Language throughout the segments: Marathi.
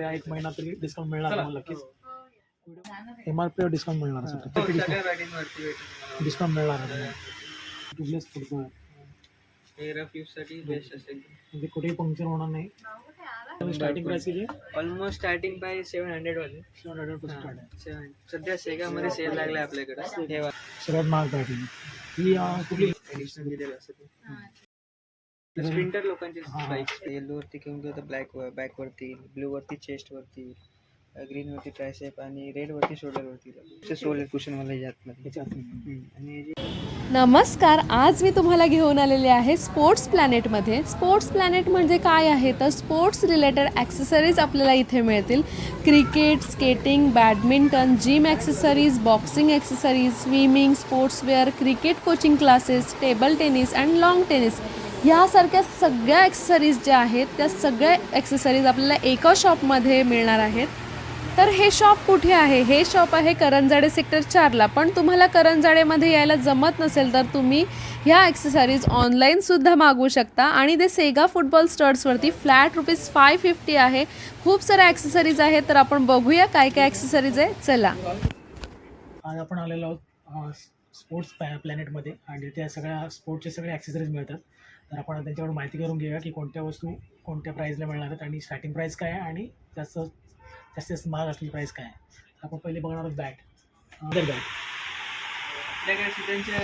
एक महिना तरी डिस्काउंट मिळणार. तुम्हाला नक्कीच एम आर पीवर डिस्काउंट मिळणार असेल प्रत्येक डिस्काउंट मिळणार आहे तुम्हाला. टुबलेस फुटबॉल हे रफसाठी बेस्ट असेल. म्हणजे कुठेही पंक्चर होणार नाही. स्टार्टिंग प्राइस किती almost starting price seven hundred वाले. सेवन हंड्रेडपासून स्टार्ट आहे. सेवन सध्या सेगामध्ये सेल लागलाय आपल्याकडे. हे सर्वात महाग पॅटर्न ही अं, कुठली? ऍडिशनल दिलेलं असतं स्प्रिंटर लोकांची हा. बाईक येलो वरती घेऊन गेलो तर ब्लॅक बॅक वरती ब्लू वरती चेस्ट वरती ग्रीन वरती ट्रायसेप आणि रेड वरती शोल्डर वरती सोल कुशन मला हम्म. आणि हे नमस्कार आज मी तुम्हाला घेऊन आलेले आहे स्पोर्ट्स प्लॅनेटमध्ये स्पोर्ट्स प्लॅनेट म्हणजे काय आहे? तर स्पोर्ट्स रिलेटेड ॲक्सेसरीज आपल्याला इथे मिळतील. Cricket skating badminton gym accessories boxing accessories swimming sportswear cricket coaching classes table tennis and lawn tennis यासारख्या सगळ्या ॲक्सेसरीज ज्या आहेत त्या सगळ्या ॲक्सेसरीज आपल्याला एका शॉपमध्ये मिळणार आहेत. तर हे शॉप कुठे आहे? हे शॉप आहे करंजाडे सेक्टर चारला पण तुम्हाला करंजाडेमध्ये यायला जमत नसेल तर तुम्ही ह्या ॲक्सेसरीज ऑनलाईनसुद्धा मागवू शकता. आणि ते सेगा फुटबॉल स्टर्ट्सवरती फ्लॅट रुपीज फाय फिफ्टी आहे. खूप साऱ्या ॲक्सेसरीज आहेत तर आपण बघूया काय काय ॲक्सेसरीज आहे चला. आज आपण आलेलो आहोत स्पोर्ट्स प्लॅनेटमध्ये आणि त्या सगळ्या स्पोर्टचे सगळे ॲक्सेसरीज मिळतात. तर आपण त्यांच्याकडून माहिती करून घेऊया की कोणत्या वस्तू कोणत्या प्राईजला मिळणार आहेत आणि स्टार्टिंग प्राईस काय आहे आणि जास्त जास्तीत जास्त महाग असलेली प्राईस काय आहे. तर आपण पहिले बघणार आहोत बॅट बॅट आपल्याकडे सीझनच्या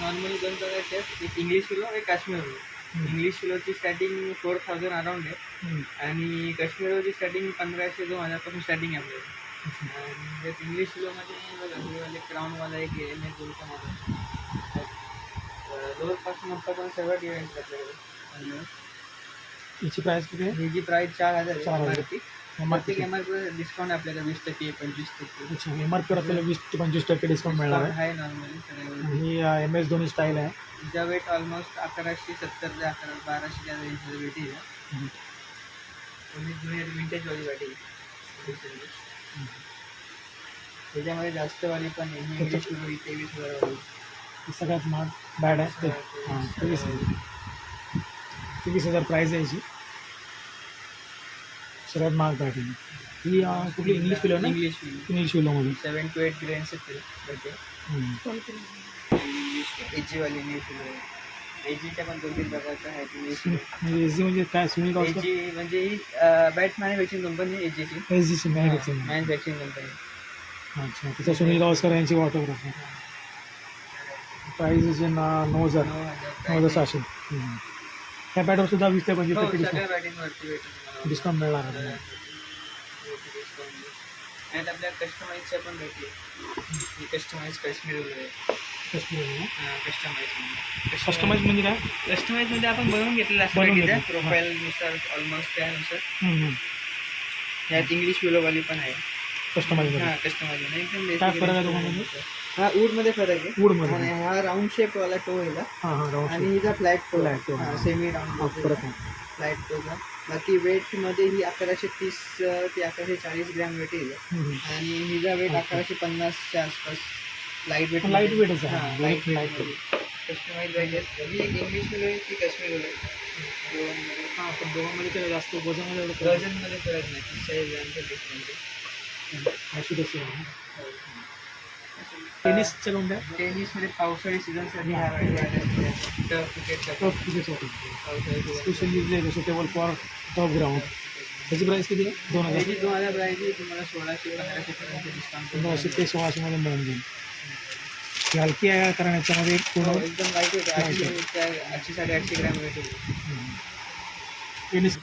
नॉर्मली दोन प्रकारचे आहेत. एक इंग्लिश किलो एक काश्मीर इंग्लिश किलोची स्टार्टिंग फोर थाउजंड अराउंड आहे. आणि काश्मीरची स्टार्टिंग पंधराशे दोन हजारपासून स्टार्टिंग आहे त्यात इंग्लिश किलोमध्ये वाले क्राऊनवाला एक एम एस दोनचा मॉडेल जवळपास मोठा पण सगळं इव्हेंट आपल्याकडे. याची प्राईस किती आहे? ही जी प्राईस चार हजार चार आहे हजार. MRP. एम आर प्रत्येक एम आर पी डिस्काउंट आपल्याकडे वीस टक्के पंचवीस टक्के. अच्छा एम आर पीवर आपल्याला वीस ते पंचवीस टक्के डिस्काउंट मिळणार आहे. आहे नॉर्मली सगळ्या आणि एम एस दोन्ही स्टाईल आहे. तिचा वेट ऑलमोस्ट अकराशे सत्तर ते अकरा बाराशेच्या रेंजमध्ये वेट येईल हम्म. आणि जुनी विंटेज वाली गाडी त्याच्यामध्ये जास्त वाली पण आहे. ही वाली तेवीस हजार वाली ही सगळ्यात महाग बॅट आहे ते. हाँ तेवीस हज़ार. तेवीस हज़ार प्राईज आहे याची. सगळ्यात महाग बॅट आहे ही अं, कुठली? इंग्लिश किलो ना? इंग्लिश इंग्लिश किलोमध्ये सेवन टू एट ग्रेन्स हम्म. इंग्लिश एजी वाली इंग्लिश एजीच्या पण दोन तीन प्रकारच्या आहेत इंग्लिश म्हणजे एस जी म्हणजे काय? सुनील एजी म्हणजे ही bat manufacturing company एजीची S G manufacturing manufacturing company अच्छा त्याचा सुनील गावस्कर यांची ऑटोग्राफ प्राईज ना नऊ हजार नऊ हजार सहाशे. त्या बॅटवर सुद्धा वीस ते पंचवीस हो, टक्के डिस्काउंट तुम्हाला. डिस्काउंट मिळणार आहे तुम्हाला. आणि आपल्या कस्टमाइजच्या पण भेटेल ही कस्टमाइज काश्मीर वगैरे कस्टमाइज कस्टमाइज कस्टमाइज म्हणजे काय कस्टमाइजमध्ये आपण बनवून घेतलेलं असतं घेतलं. प्रोफाईलनुसार ऑलमोस्ट त्यानुसार. यात इंग्लिश विलोवाली पण आहे कस्टमाइज हा कस्टमाइज एकदम काय फरक आहे आहे. हा वूडमध्ये फरक आहे. वूडमध्ये. आणि हा राऊंड शेप वाला टो आहे ना. हां हां राऊंड आणि हिचा फ्लॅट टो Flat toe, हा. सेमी हा, राऊंड फरक आहे. फ्लॅट टोचा बाकी वेटमध्ये ही अकराशे तीस अं, ते अकराशे चाळीस ग्रॅम वेट येईल हम्म, हम्म. आणि हिचा वेट अकराशे पन्नासच्या आसपास लाइट वेट Light weight च. आहे. हां लाइट light वेट कस्टमाइज पाहिजे ही एक इंग्लिशमध्ये आहे, ती काश्मीरमध्ये हां पण दोघांमध्ये काय जास्त वजनमध्ये एवढं फरक वजनमध्ये कळत नाही. ग्रॅमचा डिफरन्स आहे. अशी तशी आहे टेनिसच्या कोणत्या टेनिसमध्ये पावसाळी सीझनसाठी ह्या गाडी आल्या टफ क्रिकेट टफ क्रिकेटसाठी पावसाळी season. Specially suitable for top ground त्याची प्राईस किती आहे? दोन हजार. दोन हजार प्राईज आहे तुम्हाला सोळाशे पंधराशे पर्यंत डिस्काउंट पंधराशे ते सोळाशेमध्ये मिळून जाईल. ही हलकी आहे कारण याच्यामध्ये पूर्ण एकदम लाइट आठशे साडेआठशे ग्रॅम वेट टेनिस.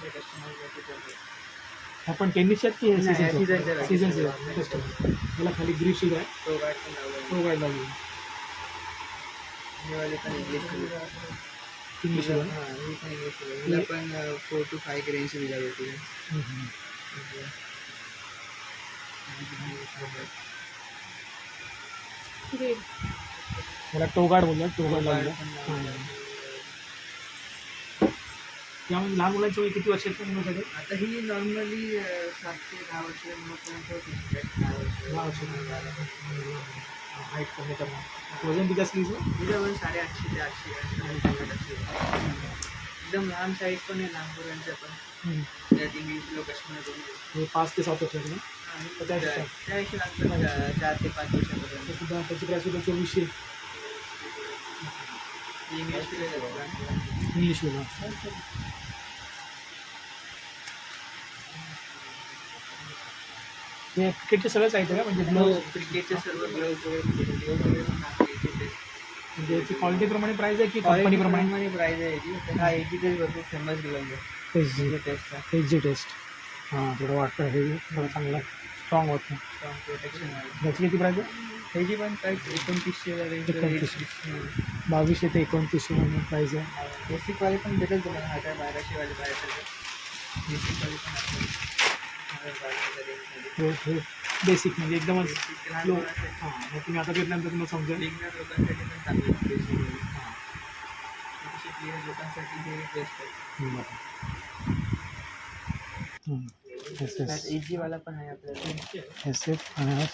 आपण टेनिसच्यात की नाही, सीझन seasonच्या जागी. सीझन त्याला खाली ग्रीप शीट आहे. तो गाड पण लावला तो काय लागेल हे वाले पण इंग्लिशमध्ये. इंग्लिश हा, ही पण इंग्लिशमध्ये. हिला पण फोर टू फाईव्ह रेंज सुविधा भेटेल. त्याला टोगाड बोलतात टोगाड लागलं त्यामध्ये लहान मुलांच्या वय किती वर्षाचे मुलांसाठी आता ही नॉर्मली सात ते दहा वर्षांपर्यंत होती दहा वर्ष दहा वर्ष हाईट कमी करणं वजन किती असली हिचं? तिला पण साडेआठशे ते आठशे ग्रॅम एकदम लहान साईज पण आहे लहान मुलांच्या पण हम्म. त्यात इंग्लिश किलो काश्मीर दोन्ही आहे. हे पाच ते सात वर्षाचे ना आणि तर त्या- त्या- त्याशी लागतं चार- चार ते पाच वर्षापर्यंत ते सुद्धा त्याची प्राईस सुद्धा चोवीसशे इंग्लिश किलो आहे. इंग्लिश हे क्रिकेटचे सगळंच आहेत का म्हणजे ग्लोव्ह क्रिकेटचे सर्व ग्लोव्ह वगैरे म्हणजे याची क्वालिटीप्रमाणे प्राईस आहे की क्वालिटी कंपनीप्रमाणे प्रमाणे? प्राईज आहे तर हा एची टेस्ट भरपूर फेमस ग्लोव्ह आहे. एच जी टेस्टचा एच जी टेस्ट हां थोडं वाटतं. हे थोडं चांगलं स्ट्रॉंग होत. नाही स्ट्रॉंग प्रोटेक्शन आहे. त्याची किती प्राईस आहे? ह्याची पण प्राईस एकोणतीसशे एकोणतीसशे. बावीसशे ते एकोणतीसशे म्हणून प्राईस आहे. बेसिक वाले पण भेटेल तुम्हाला हजार बाराशे वाले बाहेर बेसिक वाले पण असतील. हजार बाराशेच्या range मध्ये. हे हे बेसिक म्हणजे एकदमच Basic लहान लो मुलांसाठी, हां मग तुम्ही आता घेतल्यानंतर तुम्हाला समजेल beginner लोकांसाठी पण चांगलं आहे basic वाले. शिकलेल्या लोकांसाठी हे बेस्ट आहे हम्म, बरं. हम्म. एस त्यात एस एजी वाला पण आहे आपल्याला एस एफ आणि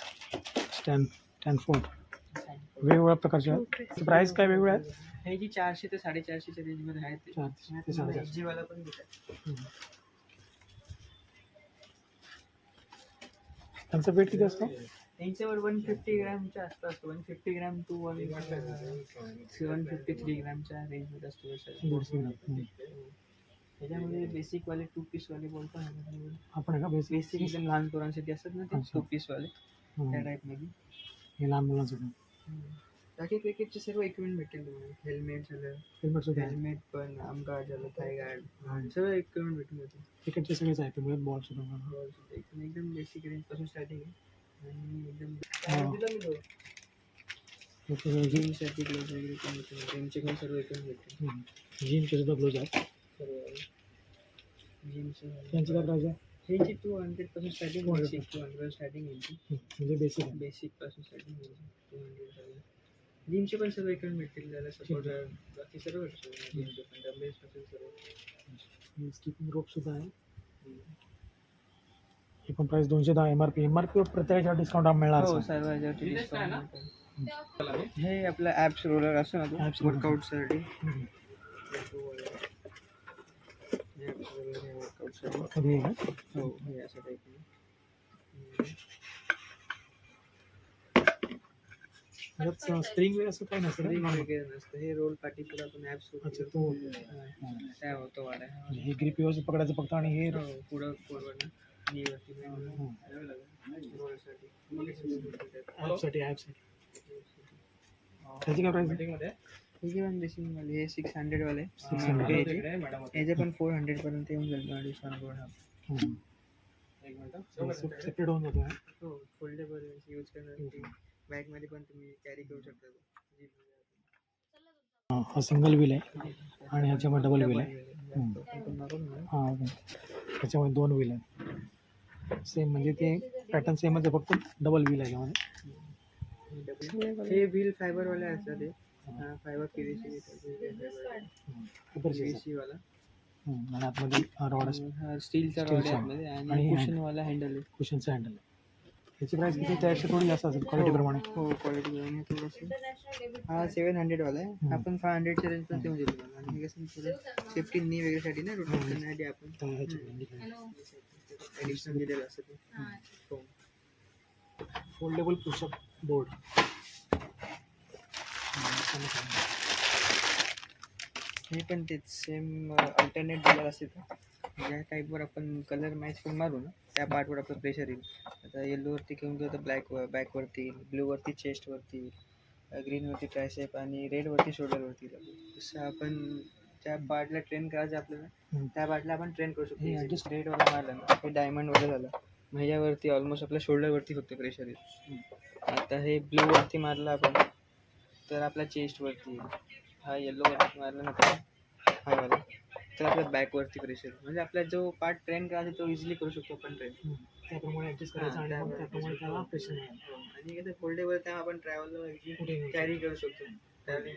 स्टॅन स्टॅन फोर वेगवेगळ्या प्रकारचे आहेत प्राईस काय वेगवेगळे आहेत हे जी चारशे ते साडेचारशेच्या रेंजमध्ये आहेत ते. चारशे ते साडेचारशे. एजी वाला पण भेटेल त्यांचं वेट किती असतं? त्यांच्यावर वन फिफ्टी ग्रॅमच्या आसपास one fifty gram two one one fifty three ग्रॅमच्या रेंजमध्ये असतो. त्याच्यामध्ये बेसिक वाले टू पीस वाले बॉल पण आहेत आपण का बेसिक बेसिक एकदम लहान पोरांसाठी असतात ना ते. टू पीस वाले त्या टाईपमध्ये हे लहान मुलांसाठी. बाकी क्रिकेटचे सर्व इक्विपमेंट भेटेल तुम्हाला. हेल्मेट झालं हेल्मेट सुद्धा आहे. हेल्मेट पण गार्ड झालं थाय गार्ड सगळं इक्विपमेंट भेटून जाते क्रिकेटचे सगळेच आहे तुम्ही बॉल सुद्धा एकदम एकदम बेसिक रेंजपासून स्टार्टिंग आहे. आणि एकदम जिमसाठी ग्लोव्ह वगैरे पण भेटून जिमचे पण सर्व इक्विपमेंट भेटतील. जीनचे सुद्धा ग्लोज आहेत. सर्व जिमचे त्यांची काय आहे? हे टू हंड्रेडपासून starting two hundred starting hmm. म्हणजे बेसिक आहे. बेसिकपासून स्टार्टिंग टू हंड्रेड जिमचे पण सर्व इक्विपमेंट भेटतील त्याला सपोर्टर बाकी सर्व भेटतील जिमचे पण डंबेल्सपासून सर्व स्किपिंग रोप सुद्धा आहे. हे पण प्राईस दोनशे दहा M R P M R P प्रत्येकाच्या डिस्काउंट मिळणार हो सर. सर्व डिस्काउंट हे आपलं ॲप्स रोलर असतो ना तो. वर्कआउटसाठी. वर्कआउटसाठी हो हे असं टाईप त्यात स्प्रिंग वेळ असं काही नसतं ना? वगैरे नसतं. हे रोल पाठीपुढे आपण ॲप्स अच्छा तो काय होतो वाला हे ग्रिप व्यवस्थित पकडायचं फक्त आणि हे हो पुढं फॉरवर्ड नीवरती रोलसाठी ॲपसाठी ॲपसाठी त्याची काय प्राईस हे पण हे सिक्स हंड्रेड वाले. 600. याचे पण फोर हंड्रेड पर्यंत येऊन जाईल हा. सेपरेट होऊन जातो हा. हो फोल्डेबल यूज करण्यासाठी. बॅगमध्ये पण तुम्ही कॅरी करू शकता. तो. हा, हा सिंगल व्हील आहे. आणि ह्याच्यामध्ये डबल व्हील आहे. हां. त्याच्यामध्ये दोन व्हील आहेत सेम म्हणजे ते पॅटर्न सेमच आहे फक्त डबल व्हील आहे त्यामध्ये हे व्हील फायबर वाले असतात ते फायबर पीव्हीसी कुपरचे पीव्हीसी वाला. आणि आतमध्ये रॉड असतो स्टीलचा रॉड. आहे आणि आणि कुशन वाला हँडल आहे. कुशनचं हँडल आहे. त्याची प्राईस किती? त्यापेक्षा थोडी जास्त असेल क्वालिटीप्रमाणे हो क्वालिटी आणि थोडंसं हा सेवन हंड्रेड वाला आहे. आपण फाय हंड्रेडच्या रेंज पण देऊन देतो. आणि हे कसं थोडं सेफ्टी नी वगैरेसाठी ना रोटेट करण्यासाठी आपण. ॲडिशनल दिलेलं असतं ते. हो. फोल्डेबल पुशअप बोर्ड हे पण तेच सेम अल्टरनेट दिलेलं असते ज्या टाईपवर आपण कलर मॅच करून मारू ना त्या पार्टवर आपलं प्रेशर येईल. आता येल्लोवरती घेऊन गेलो तर ब्लॅक बॅकवरती येईल ब्ल्यूवरती चेस्टवरती येईल ग्रीनवरती ट्रायसेप आणि रेडवरती शोल्डरवरती येईल जसं आपण त्या पार्टला ट्रेन करायचं आपल्याला. त्या पार्टला आपण ट्रेन करू शकतो. रेडवाला मारलं ना हे डायमंड वगैरे झालं. ह्याच्यावरती ऑलमोस्ट आपल्या शोल्डरवरती फक्त प्रेशर येईल. आता हे ब्ल्यूवरती मारलं आपण तर आपल्या चेस्टवरती येईल हा येल्लोवरती मारला ना हा वाला. तर आपल्या बॅकवरती प्रेशर म्हणजे आपला जो पार्ट ट्रेन करायचा तो इझिली करू शकतो आपण ट्रेन त्याप्रमाणे ऍडजस्ट करायचं आणि मग त्याप्रमाणे त्याला प्रेशर मिळालं आणि कसं फोल्डेबल त्या आपण ट्रॅव्हलला कुठे कॅरी करू शकतो. त्यावेळी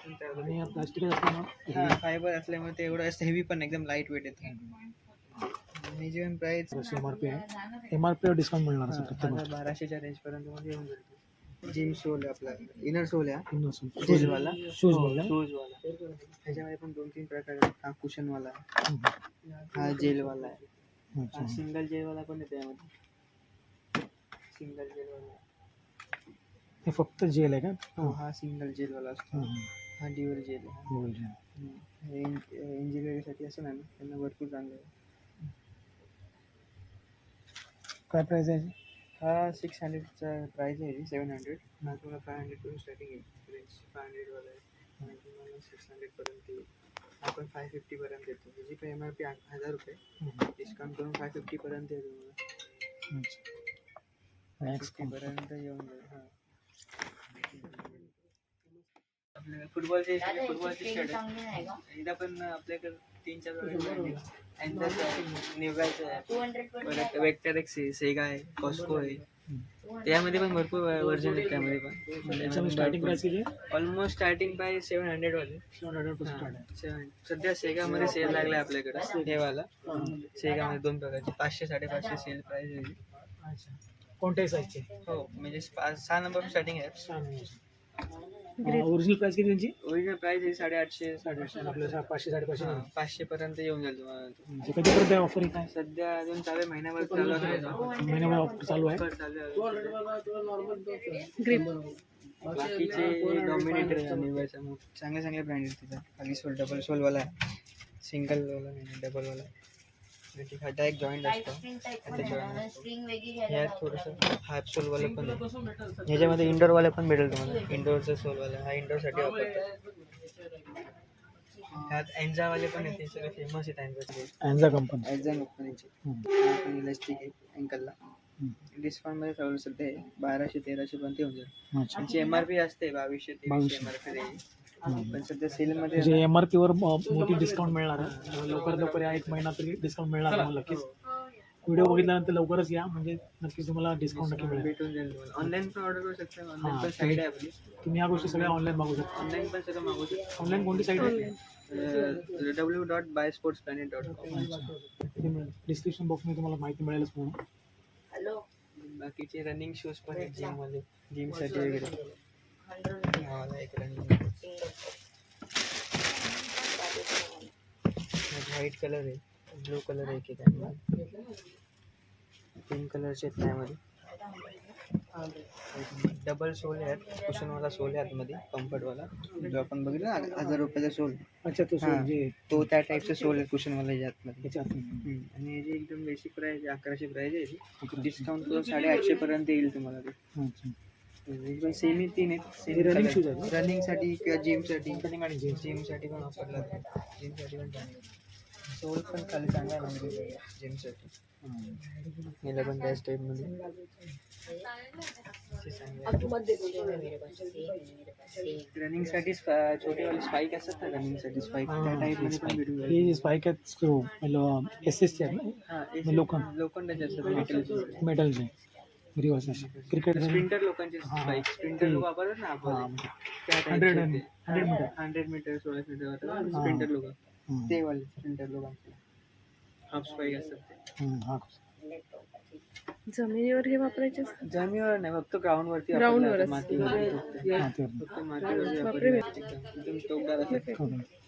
आणि प्लास्टिक असल्यामुळे फायबर असल्यामुळे ते एवढं असं हेवी पण एकदम लाइट वेट येते. आणि प्राईस एम आर पी आहे एम आर पीवर डिस्काउंट मिळणार बाराशेच्या रेंज पर्यंत येऊन जाईल. जिम सोल आहे आपला इनर सोल आहे शूज़ जेलवाला शूज़ बोलला शूज़ वाला? ह्याच्यामध्ये पण दोन तीन प्रकार आहेत. हा कुशन वाला. आहे हा जेल वाला आहे. हा अच्छा सिंगल जेल वाला पण येते यामध्ये सिंगल जेल वाला हे फक्त जेल आहे का? हो हा सिंगल जेल वाला असतो. हम्म. हा ड्युअल जेल आहे. बोल जेल. हे इंजिनिअरिंगसाठी असं ना? त्यांना भरपूर चांगलं आहे. काय प्राइस आहे? हा सिक्स हंड्रेडचा प्राईस आहे सेवन हंड्रेड हा तुम्हाला फाय हंड्रेडपासून स्टार्टिंग आहे. रेंज फाय हंड्रेडवाला आहे. आणि तुम्हाला सिक्स हंड्रेडपर्यंत येईल. आपण फाय फिफ्टीपर्यंत देतो. त्याची पण एम आर पी हजार रुपये. डिस्काउंट करून फाय फिफ्टीपर्यंत आहे तुम्हाला. फिफ्टीपर्यंत येऊन जाईल. हां. आपल्याकडे फुटबॉलचे फुटबॉलचे शर्ट आहे एकदा पण आपल्याकडे तीन चार प्रकारचे त्यांचं परत वेक्टर एक्स आहे सेगा आहे कॉस्को आहे त्यामध्ये पण भरपूर वर्जन आहेत त्यामध्ये पण स्टार्टिंग प्राइस किती almost starting price seven hundred वाले सेवन हंड्रेड सध्या सेगामध्ये सेल लागलाय आपल्याकडे हे वाला सेगामध्ये दोन प्रकारचे पाचशे साडेपाचशे सेल प्राईस आहे अच्छा कोणत्याही साईजचे हो म्हणजे पाच सहा नंबर स्टार्टिंग आहे ओरिजिनल प्राइस किती त्यांची? ओरिजिनल प्राईस आहे साडेआठशे साडेआठशे. आपल्याला पाचशे साडेपाचशे हां, पाचशे पर्यंत येऊन जाईल तुम्हाला. म्हणजे कधीपर्यंत आहे ऑफर काय सध्या अजून चालू आहे महिन्याभर चालू आहे. महिन्यामध्ये ऑफर चालू आहे. ऑफर चालू आहे. ग्रीप बाकीचे डॉमिनेटर आहे मग चांगले चांगले ब्रँड आहेत तिथं. खाली सोल डबल सोलवाला आहे. सिंगलवाला नाही डबलवाला आहे. खड्डा एक जॉईंट असतो. हाफ सोलवाला पण. ह्याच्यामध्ये इंडोरवाला पण भेटेल तुम्हाला. इंडोरचा सोलवाला हा इंडोरसाठी वापरतो. ह्यात एन्झावाले पण आहेत ते सगळे फेमस आहेत एन्झाचे अँझा कंपनी ॲझा कंपनीचे पण इलास्टिक आहे अँकलला डिस्काउंटमध्ये चालू सध्या आहे. बाराशे तेराशे पर्यंत येऊन जाईल. अच्छा. त्यांची एम आर पी असते बावीसशे तेवीसशे. एम आर पी पण सध्या सेलमध्ये म्हणजे एम आर पीवर मोठी डिस्काउंट मिळणार आहे. लवकर लवकर या एक महिना तरी डिस्काउंट मिळणार तुम्हाला नक्कीच. व्हिडिओ बघितल्यानंतर लवकरच या. म्हणजे नक्कीच तुम्हाला डिस्काउंट नक्की मिळेल. भेटून जाईल तुम्हाला. ऑनलाईन पण ऑर्डर करू शकता. ऑनलाईन हां, पण साईड आहे आपली. तुम्ही या गोष्टी सगळ्या ऑनलाईन मागू शकता. ऑनलाईन पण सगळं मागू शकता. ऑनलाईन कोणती साईट आहे? W dot by sports planet dot com description बॉक्समध्ये तुम्हाला माहिती मिळेलच म्हणून. बाकीचे रनिंग शूज पण आहेत जिममध्ये जिमसाठी वगैरे. हा एक रनिंग व्हाईट कलर आहे. ब्लू कलर आहे की त्यामध्ये? पिंक कलरचे आहेत त्यामध्ये. डबल सोल आहेत कुशनवाला सोल आहे आतमध्ये कम्फर्टवाला जो आपण बघितलं ना हजार रुपयाचा सोल. अच्छा तो. म्हणजे तो त्या टाईपचा सोल आहे कुशनवाला याच्या आतमध्ये. आणि याची एकदम बेसिक प्राईस आहे अकराशे प्राईस आहे. डिस्काउंट करून साडेआठशे पर्यंत येईल तुम्हाला ते. एकदम सेमी तीन आहेत हे running shoes आहेत ना? रनिंगसाठी किंवा जिमसाठी Running आणि gym. जिमसाठी पण वापरला जिमसाठी पण चांगलं सोल पण खाली चांगला आहे म्हणजे जिमसाठी याला पण त्याच टाईपमध्ये रनिंगसाठी छोटेवाले स्पाईक असतात ना रनिंगसाठी स्पाईक त्या टाईपमध्ये पण भेटून जाईल हे स्पाईक आहेत स्क्रू एस एस चे आहेत ना? हां लोखंड. लोखंडाचे असतात मेटलचे मेटलचे क्रिकेट स्प्रिंटर लोकांचे स्प्रिंटर लोक वापरतात ना आपण. Hundred hundred metre hundred metre सोळा मीटर वापरतात स्प्रिंटर लोक. ते वाले स्प्रिंटर लोकांचे. हाफ स्पाईक असतात ते. हा. जमिनीवर हे वापरायचे असतात? जमिनीवर नाही फक्त ग्राउंड वरती Ground वापरलं वरच. जातं, मातीवरती. फक्त. हा ते फक्त मातीवरती वापरलं जातं एकदम एकदम टोकदार असतात ओके.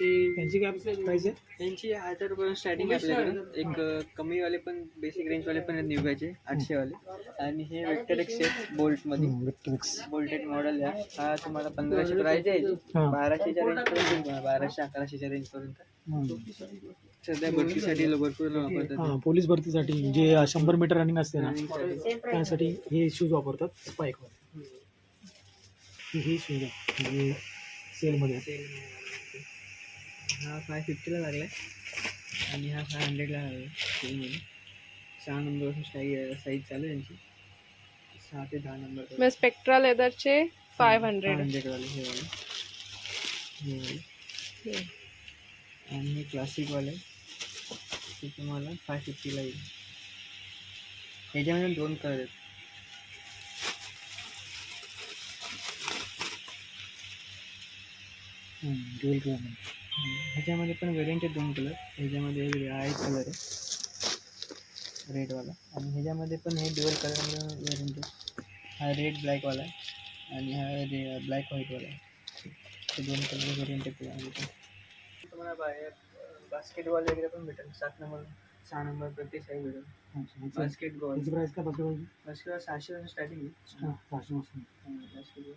ते त्यांची काय प्राइस आहे? त्यांची हजार रुपयापासून स्टार्टिंग आहे आपल्याकडे. एक अं, कमीवाले पण बेसिक रेंजवाले पण आहेत निवगाचे आठशेवाले. आणि हे वेक्टर एक्स आहेत बोल्टमध्ये. विक्ट्रिक्स बोल्टेड मॉडेल आहे. हा तुम्हाला पंधराशे प्राइस आहे. हा. बाराशेच्या रेंज पर्यंत बाराशे अकराशेच्या रेंज पर्यंत सध्या भरतीसाठी भरपूर वापरतात. हा पोलीस भरतीसाठी जे शंभर मीटर रनिंग असते ना त्यासाठी हे शूज वापरतात स्पाईक हे शूज आहे म्हणजे सेलमध्ये आहेत. हा फाय फिफ्टीला लागलाय. आणि हा फाय हंड्रेडला लागलाय. सेलमध्ये सहा नंबर साईज साईज चालू आहे यांची. सहा ते दहा नंबर मग स्पेक्ट्रा लेदरचे फाईव्ह हंड्रेड हंड्रेडवाले हे वाले. हे वाले. आणि हे क्लासिकवाले ते तुम्हाला फाय फिफ्टीला येईल. ह्याच्यामध्ये दोन कलर आहेत. dual colour. ह्याच्यामध्ये पण वेरियंट आहेत दोन कलर ह्याच्यामध्ये वेगळे हा एक कलर आहे. रेडवाला आणि ह्याच्यामध्ये पण हे ड्युअल कलर वेरियंट आहे. हा रेड ब्लॅकवाला आहे. आणि हा रे ब्लॅक व्हाईटवाला आहे. हे दोन कलर वेरियंट आहे तुम्हाला बाहेर बास्केटबॉल वगैरे पण भेटेल. सात नंबर सहा नंबर प्रत्येक साईज भेटेल. बास्केटबॉल प्राईस बास्केटबॉलची बास्केटबॉल सहाशे पासून स्टार्टिंग आहे. हा, सहाशे बास्केटबॉल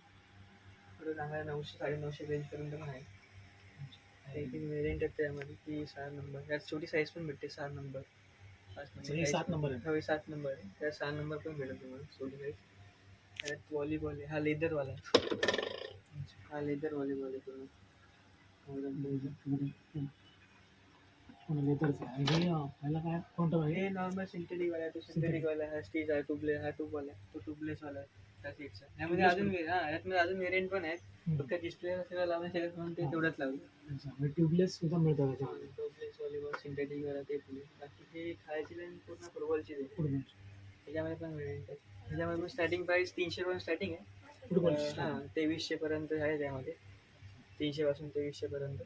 थोडं चांगला नऊशे साडेनऊशे रेंजपर्यंत पण आहे. एक वेरियंट आहे त्यामध्ये ती सहा नंबर यात छोटी साईज पण भेटते सहा नंबर पाच अच्छा, हे सात नंबर आहे हो। हे सात नंबर आहे त्या सहा नंबर पण भेटेल तुम्हाला छोटी साईज त्यात व्हॉलीबॉल आहे हा लेदरवाला आहे हा लेदर व्हॉलीबॉल आहे पूर्ण लेदरचं आणि हे अं, याला काय कोणतं पाहिजे हे नॉर्मल सिंथेटिक वाला आहे तो सिंथेटिक वाला आहे हा स्टीच आहे ट्यूबलेस हा। ट्यूबवाला आहे तो ट्यूबलेस वाला आहे त्या सीटचा यामध्ये अजून हा यातमध्ये अजून वेरियंट पण आहेत. फक्त डिस्प्ले सगळं लावून शकत म्हणून ते तेवढंच लावलं. अच्छा म्हणजे ट्यूबलेस सुद्धा मिळतं त्याच्यामध्ये. ट्यूबलेस व्हॉलीबॉल सिंथेटिक वाला ते पुढे बाकी हे खायची लाईन पूर्ण फुटबॉलची आहे. फुटबॉल त्याच्यामध्ये पण वेरियंट आहे त्याच्यामध्ये पण स्टार्टिंग प्राईस तीनशे पासून स्टार्टिंग आहे. फुटबॉल हां तेवीसशे पर्यंत आहे त्यामध्ये. तीनशे पासून तेवीसशे पर्यंत.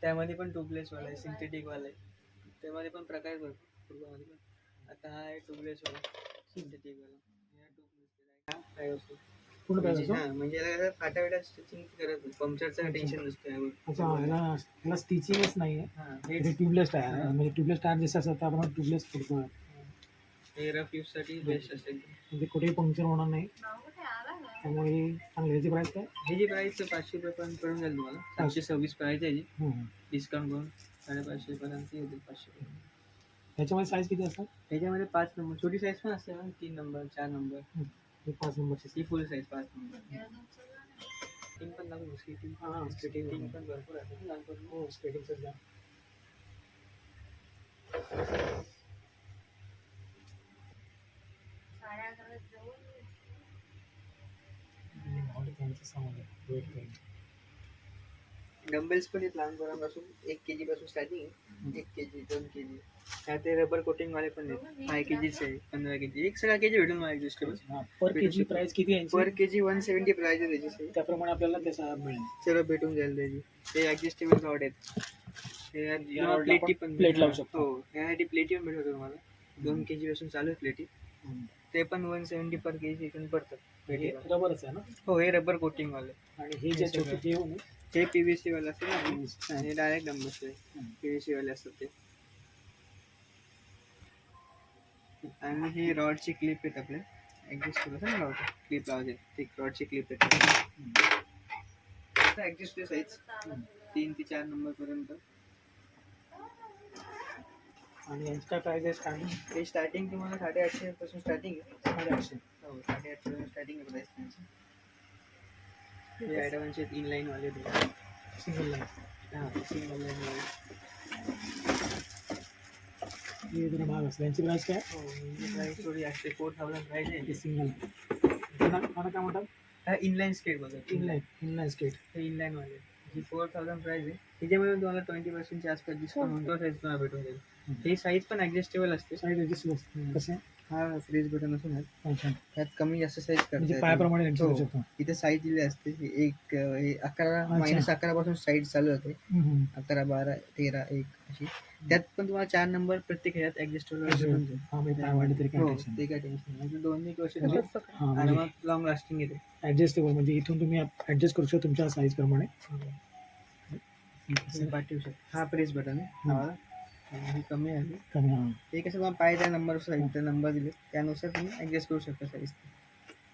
त्यामध्ये पण ट्यूबलेस वाला आहे सिंथेटिक वाला आहे. त्यामध्ये पण प्रकार भरपूर फुटबॉलमध्ये पण. आता हा आहे ट्यूबलेस वाला. सिंथेटिक वाला हा tubeless आहे. हा काय असतो पूर्ण म्हणजे पाहिजे हां म्हणजे याला कसं फाटा बिटा स्टिचिंग करत नाही पंक्चरचं टेन्शन नसतं यावर. अच्छा याला याला स्टिचिंगच नाही आहे हां हे हे ट्यूबलेस टायर आहे म्हणजे ट्यूबलेस टायर जसं असतं त्या आपण ट्यूबलेस हे. रफ यूजसाठी बेस्ट असेल. म्हणजे कुठेही पंक्चर होणार नाही. त्यामुळे हे चांगलं याची प्राईस काय? ह्याची प्राईस पाचशे रुपयापर्यंत पडून जाईल तुम्हाला. सातशे सव्वीस प्राईस आहे ह्याची. हम्म. डिस्काउंट करून साडेपाचशे पर्यंत येतील पाचशे पर्यंत याच्यामध्ये साईज किती असतात? त्याच्यामध्ये पाच नंबर छोटी साईज पण असते ना तीन नंबर चार नंबर हे पाच नंबरची ती फुल साईज पाच नंबर तीन पण लागू स्केटिंग हां स्केटिंग स्केटिंग पण भरपूर आहे लहानपणी. हो स्केटिंग सध्या त्यांचं सामान आहे वेट करून डंबेल्स पण आहेत लहान पोरांपासून एक के जी पासून स्टार्टिंग आहे एक के जी दोन के जी त्यात ते रबर कोटिंग वाले पण आहेत. फाय के जीचे आहे पंधरा के जी एक सगळा के जी भेटून मला एक्झिस्टेबल पर के जी प्राइस किती आहे per? K G one seventy price आहे त्याची त्याप्रमाणे आपल्याला त्याचा मिळेल. सर्व भेटून जाईल त्याची. ते ऍडजस्टेबल रॉड आहेत. प्लेटी पण plate लावू शकतो. हो यासाठी प्लेटी पण भेटतो तुम्हाला. दोन के जी पासून चालू आहे प्लेटी. ते पण वन सेवन्टी पर के जी इथून पडतात. प्लेटी रबरच आहे ना? हो हे रबर कोटिंग वाले. आणि हे जे छोटे. ते होणे हे पीव्हीसी वाले असते ना हे डायरेक्ट डंबल्स आहे हम्म. पीव्हीसी वाले असतात ते. आणि हे रॉडची क्लिप आहेत आपले. ऍडजस्ट करत ना रॉड क्लिप लावायचे ते रॉडची क्लिप आहेत. ऍडजस्ट साईज तीन ते चार नंबर पर्यंत. आणि यांची काय प्राइस आहे स्टार्टिंग हे स्टार्टिंग तुम्हाला साडेआठशे पासून स्टार्टिंग आहे. साडेआठशे. हो साडेआठशे पासून स्टार्टिंग आहे प्राईस त्यांची. हे ॲडव्हान्स आहेत ते सिंगल लाईन हां सिंगल लाईन वाले. हे जरा महाग असतं. यांची प्राइस काय? हो प्राईस थोडी असते. फोर थाउजंड प्राईस हे आहे सिंगल मला काय म्हणतात? हा इनलाईन स्केट बघा. इनलाईन इनलाईन स्केट हे इनलाईन वाले. ही फोर थाउजंड प्राईस आहे त्याच्यामध्ये तुम्हाला ट्वेंटी पर्सेंटच्या आसपास डिस्काउंट होतो साईज तुम्हाला भेटून जाईल. ही साईज पण ॲडजस्टेबल असते. साईड ॲडजस्ट कसे हा फ्रीज बटन असून. अच्छा. त्यात कमी जास्त साईज म्हणजे करता पायाप्रमाणे. ऍडजस्ट करू हो. इथे साईज दिली असते. हे एक अं, हे अकरा अच्छा. मायनस अकरा पासून साईज चालू होते. हम्म. अकरा बारा तेरा एक अशी. त्यात पण तुम्हाला चार नंबर प्रत्येक ह्याच्यात ऍडजस्टेबल भेटून जाईल हा म्हणजे पाय वाढले तरी काय हो टेन्शन ते काय टेन्शन नाही. म्हणजे म्हणजे हा आणि म्हणजे मग लॉंग लास्टिंग येते. ऍडजस्टेबल म्हणजे इथून तुम्ही ऍडजस्ट करू शकता तुमच्या साईज प्रमाणे. तुम्ही पाठवू शकता. हा प्रेस बटन आहे. हा. आणि कमी आहे. कमी ते कसं तुम्हाला पाहिजे त्या नंबर साईज नंबर दिले त्यानुसार तुम्ही ॲडजस्ट करू शकता साईज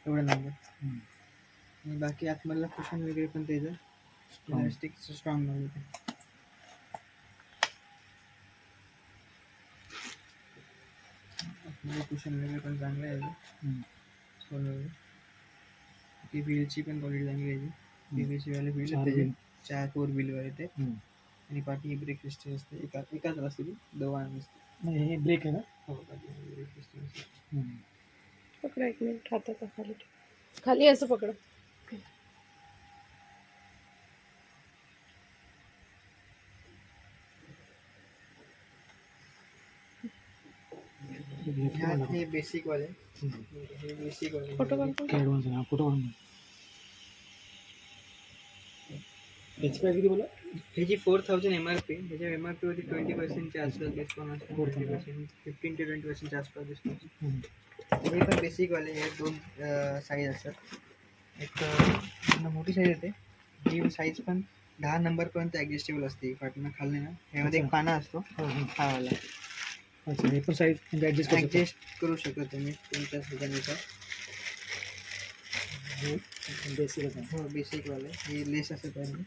एवढा नंबर. आणि बाकी आतमधला कुशन वगैरे पण त्याचं. प्लास्टिक स्ट्रॉंग आहे. ते आतमध्ये कुशन वगैरे पण चांगलं आहे. हम्म. सोलर ती व्हीलची पण क्वालिटी चांगली आहे. पी व्ही सी वाले व्हील चार त्याचे. चार फोर व्हीलवर येते हम्म. आणि पाठी ब्रेक सिस्टम असते एका एकाच असते ती दोघांना असते म्हणजे हे ब्रेक आहे ना हो पाठी ब्रेक सिस्टम असते हम्म. पकडा एक मिनिट हाताचा खाली ठेव. खाली असं पकडा हे ब्रेक. हे बेसिक वाले हम्म. हे बेसिक वाले फ़ोटो काढतो हे ॲडव्हान्स आहे हा काढून याची किती बोला ह्याची four thousand M R P त्याच्या एम आर पीवरती ट्वेंटी पर्सेंटच्या आसपास डिस्काउंट असतो 4,000. ट्वेंटी पर्सेंट फिफ्टीन ते ट्वेंटी पर्सेंटच्या आसपास डिस्काउंट. हे पण बेसिकवाले हे दोन साईज असतात. एक मोठी साईज येते. ही साईज पण दहा नंबरपर्यंत ॲडजस्टेबल असते. पाठीनं खाल्ली ना. ह्यामध्ये एक. पाना असतो. हा, हा. हा वाला अच्छा हे पण साईज ॲडजस्ट करू शकतो. ॲडजस्ट करू शकता तुम्ही. तुमच्या ह्याच्यानुसार हे आहे. हो बेसिकवाले हे लेस असतं त्यामध्ये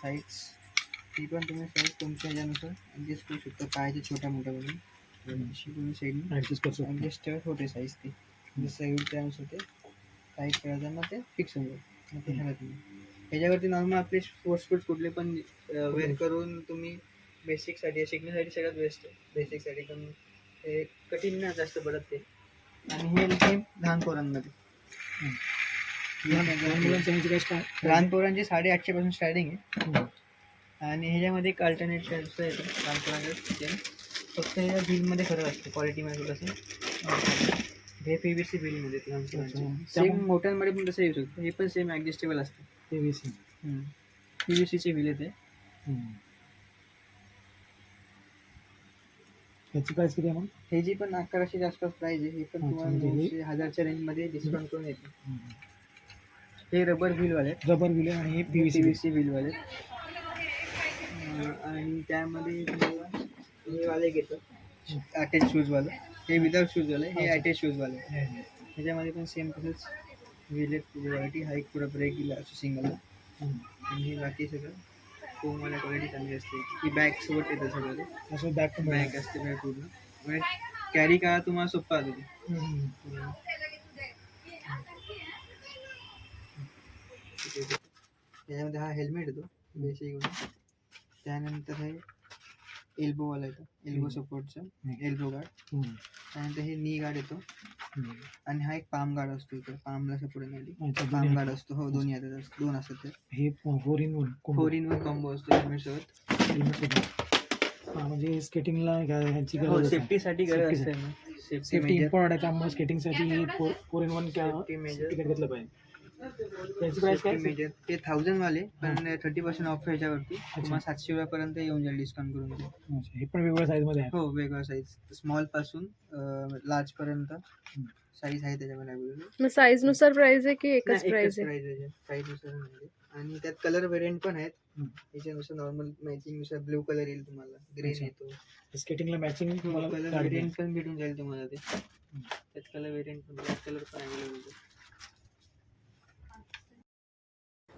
साईज ती पण तुम्ही साईज तुमच्या ह्याच्यानुसार ॲडजस्ट करू शकता. पायाच्या छोट्या मोठ्या करून अशी तुम्ही साईडने ॲडजस्ट करू शकतो. ॲडजस्ट होते साईज ती. जसं येईल त्यानुसार ते साईज करताना ते फिक्स होऊन जाईल. मग ते हलत नाही. ह्याच्यावरती नॉर्मल आपले स्पोर्ट्स शूज कुठले पण वेअर करून तुम्ही बेसिकसाठी शिकण्यासाठी सगळ्यात बेस्ट आहे बेसिकसाठी पण हे कठीण ना जास्त पडत ते. आणि हे सेम लहान पोरांमध्ये. लहान पोरांची साडेआठशे पासून स्टार्टिंग आहे. आणि ह्याच्यामध्ये एक अल्टरनेट असं येतं लहान पोरांचं फक्त ह्या बिलमध्ये फरक असते क्वालिटीमध्ये थोडंसं. हे पी व्ही सी बिलमध्ये ते. सेम मोठ्यांमध्ये पण तसं येऊ शकतं हे पण सेम ॲडजस्टेबल असतं. ते वीस पी व्ही सीचे बिल येते. हम्म. याची प्राईस किती आहे मग? हे जी पण अकराशेच्या आसपास प्राईज आहे हे पण तुम्हाला म्हणजे नऊशे हजारच्या रेंजमध्ये डिस्काउंट करून येते. हे रबर बिलवाले रबर विले आणि हे P V P V C C बिलवाले आणि त्यामध्ये हे वाले घेतो. अटॅच शूजवालं हे विदाउट शूजवाले हे. अटॅच शूजवाले ह्याच्यामध्ये पण सेम तसंच विलेट क्वालिटी हा एक पुरा ब्रेक दिला असतो सिंगलला आणि बाकी सगळं फोमवाल्या क्वालिटी चांगली असते. ही बॅग सोबत येतं सगळं ते असं पण बॅग असते बॅग पूर्ण. म्हणजे कॅरी करा तुम्हाला ते हम्म. त्याच्यामध्ये हा हेल्मेट येतो बेसिक त्यानंतर हे एल्बोवाला येतो एल्बो सपोर्टचं एल्बो गार्ड. त्यानंतर हे नी गार्ड येतो. आणि हा एक पाम गार्ड असतो इकडे पामला सपोर्ट अच्छा, पाम गार्ड असतो हो दोन्ही हातात असतो दोन असतात ते. हे four in one four in one combo असतो हेल्मेट सोबत. हा म्हणजे स्केटिंगला ह्यांची गरज. सेफ्टीसाठी गरज असते ना. सेफ्टी इम्पॉर्टंट आहे त्यामुळे स्केटिंगसाठी फोर इन वन. तिकीट घेतलं पाहिजे. त्याची प्राईस काय? मेजर ते थाउजंड वाले पण थर्टी पर्सेंट ऑफ ह्याच्यावरती तुम्हाला. सातशे रुपयापर्यंत येऊन जाईल डिस्काउंट करून ते. अच्छा, हे पण वेगवेगळ्या साईजमध्ये आहे. हो वेगळा साईज स्मॉलपासून लार्ज पर्यंत साईज आहे त्याच्यामध्ये अवेलेबल मग साईजनुसार प्राइस आहे की एकच प्राइस आहे? प्राइस आहे. साईजनुसार म्हणजे. आणि त्यात कलर व्हेरियंट पण आहेत. हम्म. त्याच्यानुसार नॉर्मल मॅचिंगनुसार ब्ल्यू कलर येईल तुम्हाला. ग्रीन अच्छा. येतो. स्केटिंगला मॅचिंग तुम्हाला कलर व्हेरियंट पण भेटून जाईल तुम्हाला ते. त्यात कलर व्हेरियंट पण ब्लॅक कलर पण अवेलेबल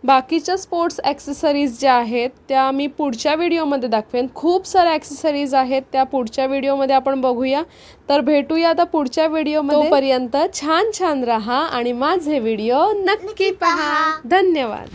बाकीच्या स्पोर्ट्स ॲक्सेसरीज ज्या आहेत त्या मी पुढच्या व्हिडिओमध्ये दाखवेन. खूप साऱ्या ॲक्सेसरीज आहेत त्या पुढच्या व्हिडिओमध्ये आपण बघूया. तर भेटूया आता पुढच्या व्हिडिओमध्ये पर्यंत छान छान राहा आणि माझे व्हिडिओ नक्की पहा. धन्यवाद.